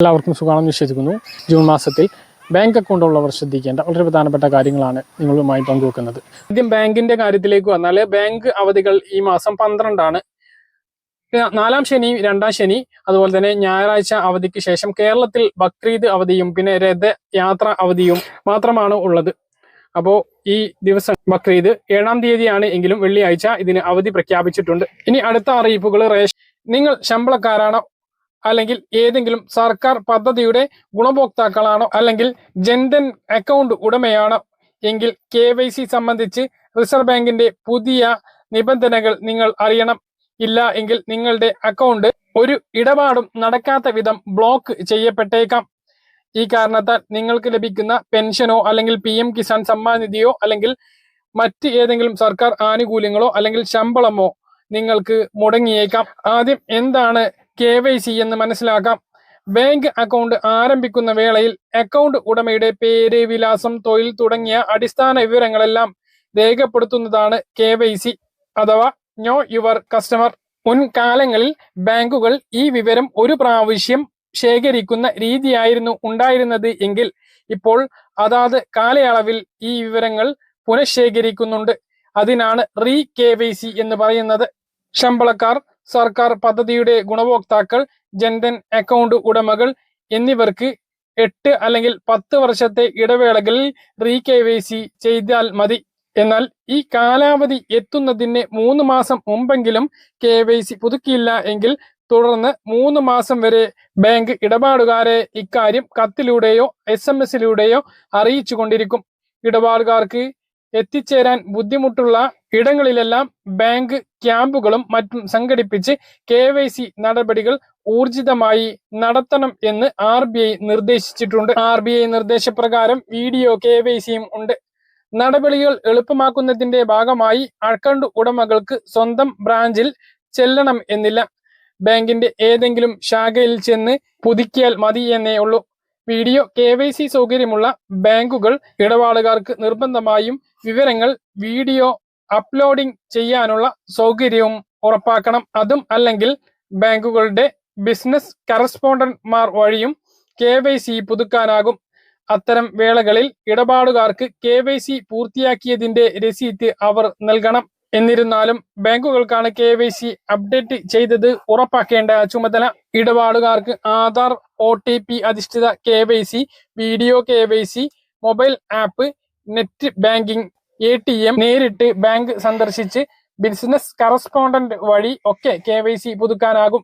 എല്ലാവർക്കും സുഖമാണെന്ന് വിശ്വസിക്കുന്നു. ജൂൺ മാസത്തിൽ ബാങ്ക് അക്കൗണ്ട് ഉള്ളവർ ശ്രദ്ധിക്കേണ്ട വളരെ പ്രധാനപ്പെട്ട കാര്യങ്ങളാണ് നിങ്ങളുമായി പങ്കുവെക്കുന്നത്. ആദ്യം ബാങ്കിന്റെ കാര്യത്തിലേക്ക് വന്നാൽ ബാങ്ക് അവധികൾ ഈ മാസം പന്ത്രണ്ടാണ്. നാലാം ശനി രണ്ടാം ശനി അതുപോലെ തന്നെ ഞായറാഴ്ച അവധിക്ക് ശേഷം കേരളത്തിൽ ബക്രീദ് അവധിയും പിന്നെ രഥയാത്ര അവധിയും മാത്രമാണ് ഉള്ളത്. അപ്പോൾ ഈ ദിവസം ബക്രീദ് ഏഴാം തീയതിയാണ് എങ്കിലും വെള്ളിയാഴ്ച ഇതിന് അവധി പ്രഖ്യാപിച്ചിട്ടുണ്ട്. ഇനി അടുത്ത അറിയിപ്പുകൾ റേഷൻ നിങ്ങൾ ശമ്പളക്കാരാണോ അല്ലെങ്കിൽ ഏതെങ്കിലും സർക്കാർ പദ്ധതിയുടെ ഗുണഭോക്താക്കളാണോ അല്ലെങ്കിൽ ജൻധൻ അക്കൗണ്ട് ഉടമയാണോ എങ്കിൽ കെ വൈ സി സംബന്ധിച്ച് റിസർവ് ബാങ്കിന്റെ പുതിയ നിബന്ധനകൾ നിങ്ങൾ അറിയണം. ഇല്ല എങ്കിൽ നിങ്ങളുടെ അക്കൗണ്ട് ഒരു ഇടപാടും നടക്കാത്ത വിധം ബ്ലോക്ക് ചെയ്യപ്പെട്ടേക്കാം. ഈ കാരണത്താൽ നിങ്ങൾക്ക് ലഭിക്കുന്ന പെൻഷനോ അല്ലെങ്കിൽ പി എം കിസാൻ സമ്മാൻ നിധിയോ അല്ലെങ്കിൽ മറ്റ് ഏതെങ്കിലും സർക്കാർ ആനുകൂല്യങ്ങളോ അല്ലെങ്കിൽ ശമ്പളമോ നിങ്ങൾക്ക് മുടങ്ങിയേക്കാം. ആദ്യം എന്താണ് കെ വൈ സി എന്ന് മനസ്സിലാക്കാം. ബാങ്ക് അക്കൗണ്ട് ആരംഭിക്കുന്ന വേളയിൽ അക്കൗണ്ട് ഉടമയുടെ പേര് വിലാസം തൊഴിൽ തുടങ്ങിയ അടിസ്ഥാന വിവരങ്ങളെല്ലാം രേഖപ്പെടുത്തുന്നതാണ് കെ വൈ സി. അഥവാ നോ യുവർ കസ്റ്റമർ. മുൻകാലങ്ങളിൽ ബാങ്കുകൾ ഈ വിവരം ഒരു പ്രാവശ്യം ശേഖരിക്കുന്ന രീതിയായിരുന്നു ഉണ്ടായിരുന്നത് എങ്കിൽ ഇപ്പോൾ അതാത് കാലയളവിൽ ഈ വിവരങ്ങൾ പുനഃശേഖരിക്കുന്നുണ്ട്. അതിനാണ് റീ കെ വൈ സി എന്ന് പറയുന്നത്. ശമ്പളക്കാർ സർക്കാർ പദ്ധതിയുടെ ഗുണഭോക്താക്കൾ ജൻധൻ അക്കൗണ്ട് ഉടമകൾ എന്നിവർക്ക് എട്ട് അല്ലെങ്കിൽ പത്ത് വർഷത്തെ ഇടവേളകളിൽ റീ കെ വൈ സി ചെയ്താൽ മതി. എന്നാൽ ഈ കാലാവധി എത്തുന്നതിന് മൂന്ന് മാസം മുമ്പെങ്കിലും കെ വൈ സി പുതുക്കിയില്ല എങ്കിൽ തുടർന്ന് മൂന്ന് മാസം വരെ ബാങ്ക് ഇടപാടുകാരെ ഇക്കാര്യം കത്തിലൂടെയോ എസ് എം എസിലൂടെയോ അറിയിച്ചു കൊണ്ടിരിക്കും ഇടപാടുകാർക്ക് എത്തിച്ചേരാൻ ബുദ്ധിമുട്ടുള്ള ഇടങ്ങളിലെല്ലാം ബാങ്ക് ക്യാമ്പുകളും മറ്റും സംഘടിപ്പിച്ച് കെ വൈ സി നടപടികൾ ഊർജിതമായി നടത്തണം എന്ന് ആർ ബി ഐ നിർദ്ദേശിച്ചിട്ടുണ്ട്. ആർ ബി ഐ നിർദ്ദേശപ്രകാരം വീഡിയോ കെ വൈ സിയും ഉണ്ട്. നടപടികൾ എളുപ്പമാക്കുന്നതിന്റെ ഭാഗമായി അക്കൗണ്ട് ഉടമകൾക്ക് സ്വന്തം ബ്രാഞ്ചിൽ ചെല്ലണം എന്നില്ല. ബാങ്കിന്റെ ഏതെങ്കിലും ശാഖയിൽ ചെന്ന് പുതുക്കിയാൽ മതി എന്നേ ഉള്ളൂ. വീഡിയോ കെ വൈ സി സൗകര്യമുള്ള ബാങ്കുകൾ ഇടപാടുകാർക്ക് നിർബന്ധമായും വിവരങ്ങൾ വീഡിയോ അപ്ലോഡിംഗ് ചെയ്യാനുള്ള സൗകര്യവും ഉറപ്പാക്കണം. അതും അല്ലെങ്കിൽ ബാങ്കുകളുടെ ബിസിനസ് കറസ്പോണ്ടന്റ്മാർ വഴിയും കെ വൈ സി പുതുക്കാനാകും. അത്തരം വേളകളിൽ ഇടപാടുകാർക്ക് കെ വൈ സി പൂർത്തിയാക്കിയതിന്റെ രസീത് അവർ നൽകണം. എന്നിരുന്നാലും ബാങ്കുകൾക്കാണ് കെ വൈ സി അപ്ഡേറ്റ് ചെയ്തത് ഉറപ്പാക്കേണ്ട ചുമതല. ഇടപാടുകാർക്ക് ആധാർ ഒ ടി പി അധിഷ്ഠിത K Y C video K Y C mobile app net banking A T M നേരിട്ട് ബാങ്ക് സന്ദർശിച്ച് ബിസിനസ് കറസ്പോണ്ടന്റ് വഴി ഒക്കെ കെ വൈ സി പുതുക്കാനാകും.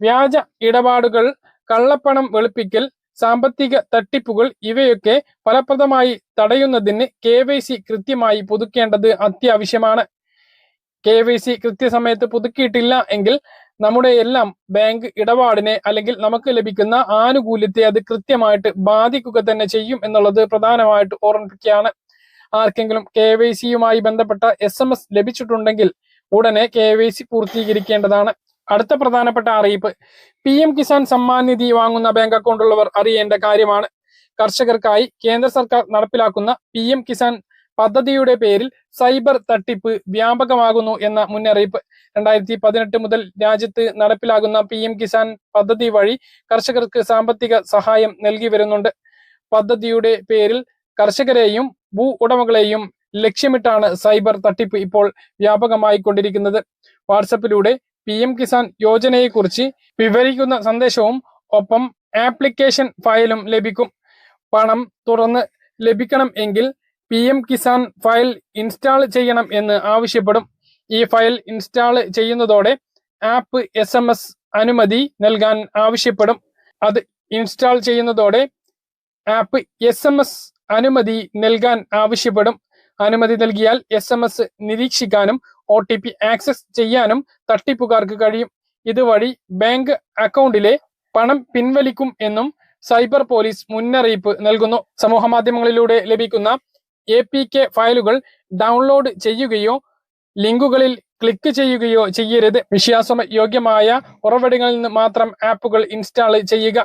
വ്യാജ ഇടപാടുകൾ കള്ളപ്പണം വെളുപ്പിക്കൽ സാമ്പത്തിക തട്ടിപ്പുകൾ ഇവയൊക്കെ ഫലപ്രദമായി തടയുന്നതിന് കെ വൈ സി കൃത്യമായി പുതുക്കേണ്ടത് അത്യാവശ്യമാണ്. കെ വൈ സി കൃത്യസമയത്ത് പുതുക്കിയിട്ടില്ല എങ്കിൽ നമ്മുടെ എല്ലാം ബാങ്ക് ഇടപാടിനെ അല്ലെങ്കിൽ നമുക്ക് ലഭിക്കുന്ന ആനുകൂല്യത്തെ അത് കൃത്യമായിട്ട് ബാധിക്കുക തന്നെ ചെയ്യും എന്നുള്ളത് പ്രധാനമായിട്ട് ഓർമ്മിപ്പിക്കുകയാണ്. ആർക്കെങ്കിലും കെ വൈ സിയുമായി ബന്ധപ്പെട്ട എസ് എം എസ് ലഭിച്ചിട്ടുണ്ടെങ്കിൽ ഉടനെ കെ വൈ സി പൂർത്തീകരിക്കേണ്ടതാണ്. അടുത്ത പ്രധാനപ്പെട്ട അറിയിപ്പ്. പി എം കിസാൻ സമ്മാൻ നിധി വാങ്ങുന്ന ബാങ്ക് അക്കൗണ്ട് ഉള്ളവർ അറിയേണ്ട കാര്യമാണ്. കർഷകർക്കായി കേന്ദ്ര സർക്കാർ നടപ്പിലാക്കുന്ന പി എം കിസാൻ പദ്ധതിയുടെ പേരിൽ സൈബർ തട്ടിപ്പ് വ്യാപകമാകുന്നു എന്ന മുന്നറിയിപ്പ്. രണ്ടായിരത്തി പതിനെട്ട് മുതൽ രാജ്യത്ത് നടപ്പിലാകുന്ന പി എം കിസാൻ പദ്ധതി വഴി കർഷകർക്ക് സാമ്പത്തിക സഹായം നൽകി വരുന്നുണ്ട്. പദ്ധതിയുടെ പേരിൽ കർഷകരെയും ഭൂ ഉടമകളെയും ലക്ഷ്യമിട്ടാണ് സൈബർ തട്ടിപ്പ് ഇപ്പോൾ വ്യാപകമായി കൊണ്ടിരിക്കുന്നത് വാട്സപ്പിലൂടെ പി എം കിസാൻ യോജനയെക്കുറിച്ച് വിവരിക്കുന്ന സന്ദേശവും ഒപ്പം ആപ്ലിക്കേഷൻ ഫയലും ലഭിക്കും. പണം തുറന്ന് ലഭിക്കണം എങ്കിൽ P M Kisan file install ചെയ്യണം എന്ന് ആവശ്യപ്പെടും. ഈ ഫയൽ ഇൻസ്റ്റാൾ ചെയ്യുന്നതോടെ ആപ്പ് എസ് എം എസ് അനുമതി നൽകാൻ ആവശ്യപ്പെടും. അത് ഇൻസ്റ്റാൾ ചെയ്യുന്നതോടെ ആപ്പ് എസ് എം എസ് അനുമതി നൽകാൻ ആവശ്യപ്പെടും. അനുമതി നൽകിയാൽ എസ് എം എസ് നിരീക്ഷിക്കാനും ഒ ടി പി ആക്സസ് ചെയ്യാനും തട്ടിപ്പുകാർക്ക് കഴിയും. ഇതുവഴി ബാങ്ക് അക്കൗണ്ടിലെ പണം പിൻവലിക്കും എന്നും സൈബർ പോലീസ് മുന്നറിയിപ്പ് നൽകുന്നു. സമൂഹ മാധ്യമങ്ങളിലൂടെ ലഭിക്കുന്ന എ പി കെ ഫയലുകൾ ഡൗൺലോഡ് ചെയ്യുകയോ ലിങ്കുകളിൽ ക്ലിക്ക് ചെയ്യുകയോ ചെയ്യരുത്. വിശ്വാസയോഗ്യമായ ഉറവിടങ്ങളിൽ നിന്ന് മാത്രം ആപ്പുകൾ ഇൻസ്റ്റാൾ ചെയ്യുക.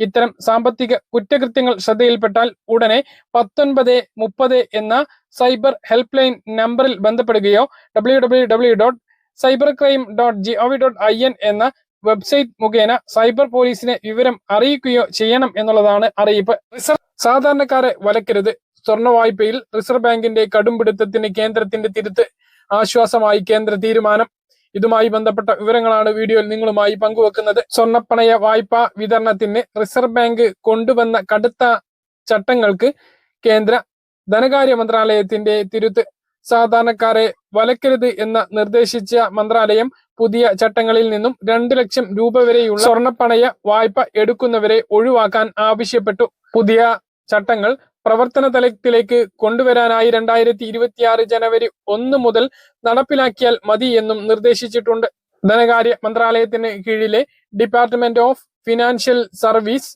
ഇത്തരം സാമ്പത്തിക കുറ്റകൃത്യങ്ങൾ ശ്രദ്ധയിൽപ്പെട്ടാൽ ഉടനെ പത്തൊൻപത് മുപ്പത് എന്ന സൈബർ ഹെൽപ്പ് ലൈൻ നമ്പറിൽ ബന്ധപ്പെടുകയോ W W W dot cyber crime dot G O V dot I N എന്ന വെബ്സൈറ്റ് മുഖേന സൈബർ പോലീസിനെ വിവരം അറിയിക്കുകയോ ചെയ്യണം എന്നുള്ളതാണ് അറിയിപ്പ്. റിസർവ് സാധാരണക്കാരെ വലക്കരുത് സ്വർണ വായ്പയിൽ റിസർവ് ബാങ്കിന്റെ കടുംപിടുത്തത്തിന് കേന്ദ്രത്തിന്റെ തിരുത്ത് ആശ്വാസമായി കേന്ദ്ര തീരുമാനം. ഇതുമായി ബന്ധപ്പെട്ട വിവരങ്ങളാണ് വീഡിയോയിൽ നിങ്ങളുമായി പങ്കുവെക്കുന്നത്. സ്വർണപ്പണയ വായ്പ വിതരണത്തിന് റിസർവ് ബാങ്ക് കൊണ്ടുവന്ന കടുത്ത ചട്ടങ്ങൾക്ക് കേന്ദ്ര ധനകാര്യ മന്ത്രാലയത്തിന്റെ തിരുത്ത് സാധാരണക്കാരെ വലക്കരുത് എന്ന് നിർദ്ദേശിച്ച മന്ത്രാലയം പുതിയ ചട്ടങ്ങളിൽ നിന്നും രണ്ട് ലക്ഷം രൂപ വരെയുള്ള സ്വർണപ്പണയ വായ്പ എടുക്കുന്നവരെ ഒഴിവാക്കാൻ ആവശ്യപ്പെട്ടു. പുതിയ ചട്ടങ്ങൾ പ്രവർത്തന തലത്തിലേക്ക് കൊണ്ടുവരാനായി രണ്ടായിരത്തി ഇരുപത്തിയാറ് ജനുവരി ഒന്ന് മുതൽ നടപ്പിലാക്കിയാൽ മതി എന്നും നിർദ്ദേശിച്ചിട്ടുണ്ട്. ധനകാര്യ മന്ത്രാലയത്തിന് കീഴിലെ department of financial service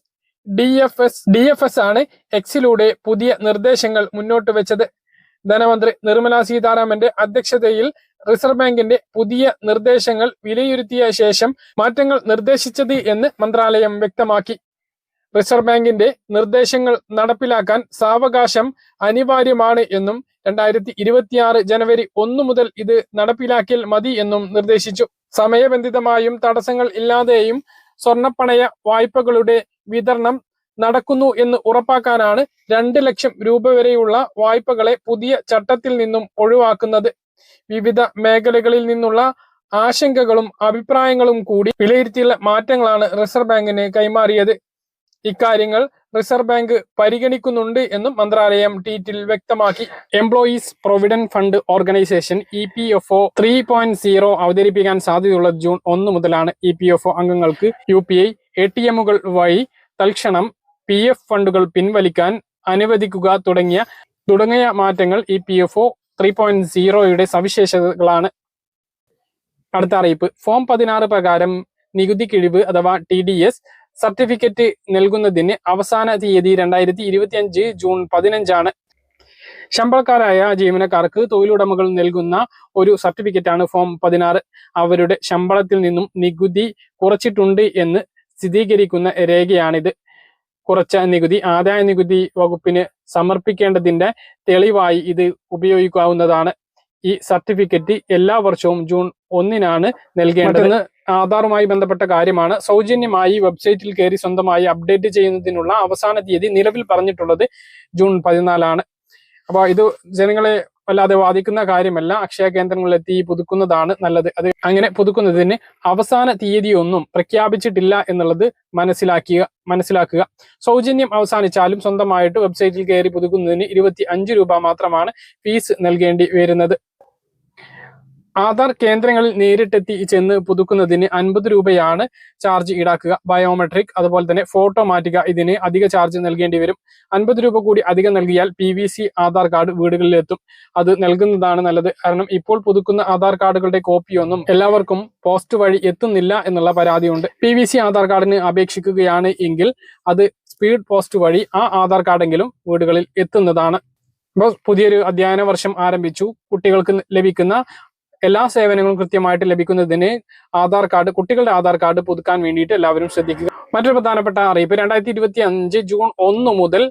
D F S D F S ആണ് എക്സിലൂടെ പുതിയ നിർദ്ദേശങ്ങൾ മുന്നോട്ട് വെച്ചത്. ധനമന്ത്രി നിർമ്മല സീതാരാമന്റെ അധ്യക്ഷതയിൽ റിസർവ് ബാങ്കിന്റെ പുതിയ നിർദ്ദേശങ്ങൾ വിലയിരുത്തിയ ശേഷം മാറ്റങ്ങൾ നിർദ്ദേശിച്ചത് എന്ന് മന്ത്രാലയം വ്യക്തമാക്കി. റിസർവ് ബാങ്കിന്റെ നിർദ്ദേശങ്ങൾ നടപ്പിലാക്കാൻ സാവകാശം അനിവാര്യമാണ് എന്നും രണ്ടായിരത്തി ഇരുപത്തിയാറ് ജനുവരി ഒന്ന് മുതൽ ഇത് നടപ്പിലാക്കിയാൽ മതി എന്നും നിർദ്ദേശിച്ചു. സമയബന്ധിതമായും തടസ്സങ്ങൾ ഇല്ലാതെയും സ്വർണപ്പണയ വായ്പകളുടെ വിതരണം നടക്കുന്നു എന്ന് ഉറപ്പാക്കാനാണ് രണ്ട് ലക്ഷം രൂപ വരെയുള്ള വായ്പകളെ പുതിയ ചട്ടത്തിൽ നിന്നും ഒഴിവാക്കുന്നത്. വിവിധ മേഖലകളിൽ നിന്നുള്ള ആശങ്കകളും അഭിപ്രായങ്ങളും കൂടി വിലയിരുത്തിയുള്ള മാറ്റങ്ങളാണ് റിസർവ് ബാങ്കിന് കൈമാറിയത്. ഇക്കാര്യങ്ങൾ റിസർവ് ബാങ്ക് പരിഗണിക്കുന്നുണ്ട് എന്നും മന്ത്രാലയം ട്വീറ്റിൽ വ്യക്തമാക്കി. Employees provident fund organisation E P F O three point zero അവതരിപ്പിക്കാൻ സാധ്യതയുള്ള ജൂൺ ഒന്ന് മുതലാണ് ഇ പി എഫ് ഒ അംഗങ്ങൾക്ക് U P I A T എമ്മുകൾ വഴി തൽക്ഷണം പി എഫ് ഫണ്ടുകൾ പിൻവലിക്കാൻ അനുവദിക്കുക തുടങ്ങിയ തുടങ്ങിയ മാറ്റങ്ങൾ E P F O three point സീറോയുടെ സവിശേഷതകളാണ്. അടുത്ത അറിയിപ്പ്. ഫോം പതിനാറ് പ്രകാരം നികുതി കിഴിവ് അഥവാ ടി ഡി എസ് സർട്ടിഫിക്കറ്റ് നൽകുന്നതിന് അവസാന തീയതി രണ്ടായിരത്തി ഇരുപത്തി അഞ്ച് ജൂൺ പതിനഞ്ചാണ്. ശമ്പളക്കാരായ ജീവനക്കാർക്ക് തൊഴിലുടമകൾ നൽകുന്ന ഒരു സർട്ടിഫിക്കറ്റാണ് ഫോം പതിനാറ്. അവരുടെ ശമ്പളത്തിൽ നിന്നും നികുതി കുറച്ചിട്ടുണ്ട് എന്ന് സ്ഥിരീകരിക്കുന്ന രേഖയാണിത്. കുറച്ച നികുതി ആദായ നികുതി വകുപ്പിന് സമർപ്പിക്കേണ്ടതിന്റെ തെളിവായി ഇത് ഉപയോഗിക്കാവുന്നതാണ്. ഈ സർട്ടിഫിക്കറ്റ് എല്ലാ വർഷവും ജൂൺ ഒന്നിനാണ് നൽകേണ്ടത്. ആധാറുമായി ബന്ധപ്പെട്ട കാര്യമാണ്. സൗജന്യമായി വെബ്സൈറ്റിൽ കയറി സ്വന്തമായി അപ്ഡേറ്റ് ചെയ്യുന്നതിനുള്ള അവസാന തീയതി നിലവിൽ പറഞ്ഞിട്ടുള്ളത് ജൂൺ പതിനാലാണ്. അപ്പോൾ ഇത് ജനങ്ങളെ വല്ലാതെ ബാധിക്കുന്ന കാര്യമല്ല. അക്ഷയ കേന്ദ്രങ്ങളിലെത്തി പുതുക്കുന്നതാണ് നല്ലത്. അത് അങ്ങനെ പുതുക്കുന്നതിന് അവസാന തീയതിയൊന്നും പ്രഖ്യാപിച്ചിട്ടില്ല എന്നുള്ളത് മനസ്സിലാക്കുക മനസ്സിലാക്കുക. സൗജന്യം അവസാനിച്ചാലും സ്വന്തമായിട്ട് വെബ്സൈറ്റിൽ കയറി പുതുക്കുന്നതിന് ഇരുപത്തി രൂപ മാത്രമാണ് ഫീസ് നൽകേണ്ടി വരുന്നത്. ആധാർ കേന്ദ്രങ്ങളിൽ നേരിട്ടെത്തി ചെന്ന് പുതുക്കുന്നതിന് അൻപത് രൂപയാണ് ചാർജ് ഈടാക്കുക. ബയോമെട്രിക് അതുപോലെ തന്നെ ഫോട്ടോ മാറ്റുക ഇതിന് അധിക ചാർജ് നൽകേണ്ടി വരും. അൻപത് രൂപ കൂടി അധികം നൽകിയാൽ P V C Aadhaar card വീടുകളിലെത്തും. അത് നൽകുന്നതാണ് നല്ലത്. കാരണം ഇപ്പോൾ പുതുക്കുന്ന ആധാർ കാർഡുകളുടെ കോപ്പിയൊന്നും എല്ലാവർക്കും പോസ്റ്റ് വഴി എത്തുന്നില്ല എന്നുള്ള പരാതിയുണ്ട്. പി വി സി ആധാർ കാർഡിന് അപേക്ഷിക്കുകയാണ് എങ്കിൽ അത് സ്പീഡ് പോസ്റ്റ് വഴി ആ ആധാർ കാർഡെങ്കിലും വീടുകളിൽ എത്തുന്നതാണ്. ഇപ്പോൾ പുതിയൊരു അധ്യയന വർഷം ആരംഭിച്ചു. കുട്ടികൾക്ക് ലഭിക്കുന്ന എല്ലാ സേവനങ്ങളും കൃത്യമായിട്ട് ലഭിക്കുന്നതിന് ആധാർ കാർഡ് കുട്ടികളുടെ ആധാർ കാർഡ് പുതുക്കാൻ വേണ്ടിയിട്ട് എല്ലാവരും ശ്രദ്ധിക്കുക. മറ്റൊരു പ്രധാനപ്പെട്ട അറിയിപ്പ് രണ്ടായിരത്തി ഇരുപത്തി അഞ്ച് ജൂൺ ഒന്ന് മുതൽ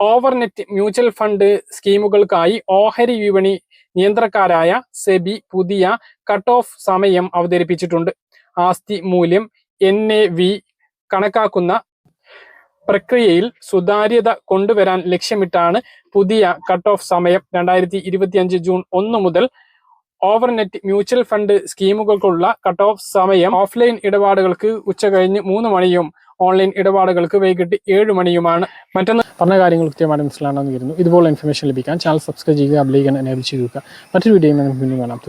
ഓവർനെറ്റ് മ്യൂച്വൽ ഫണ്ട് സ്കീമുകൾക്കായി ഓഹരി വിപണി നിയന്ത്രക്കാരായ സെബി പുതിയ കട്ട് ഓഫ് സമയം അവതരിപ്പിച്ചിട്ടുണ്ട്. ആസ്തി മൂല്യം എൻ എ വി കണക്കാക്കുന്ന പ്രക്രിയയിൽ സുതാര്യത കൊണ്ടുവരാൻ ലക്ഷ്യമിട്ടാണ് പുതിയ കട്ട് ഓഫ് സമയം. രണ്ടായിരത്തി ഇരുപത്തിയഞ്ച് ജൂൺ ഒന്ന് മുതൽ ഓവർനെറ്റ് മ്യൂച്വൽ ഫണ്ട് സ്കീമുകൾക്കുള്ള കട്ട് ഓഫ് സമയം ഓഫ്ലൈൻ ഇടപാടുകൾക്ക് ഉച്ച കഴിഞ്ഞ് മൂന്ന് മണിയും ഓൺലൈൻ ഇടപാടുകൾക്ക് വൈകിട്ട് ഏഴ് മണിയുമാണ്. മറ്റൊന്ന് പറഞ്ഞ കാര്യങ്ങൾ കൃത്യമായിട്ട് മനസ്സിലാണെന്ന് വരുന്നു ഇതുപോലെ ഇൻഫർമേഷൻ ലഭിക്കാൻ ചാനൽ സബ്സ്ക്രൈബ് ചെയ്യുക ബെല്ലൈക്കൺ എനേബിൾ ചെയ്യുക. മറ്റൊരു വീഡിയോ നമുക്ക് വീണ്ടും കാണാം.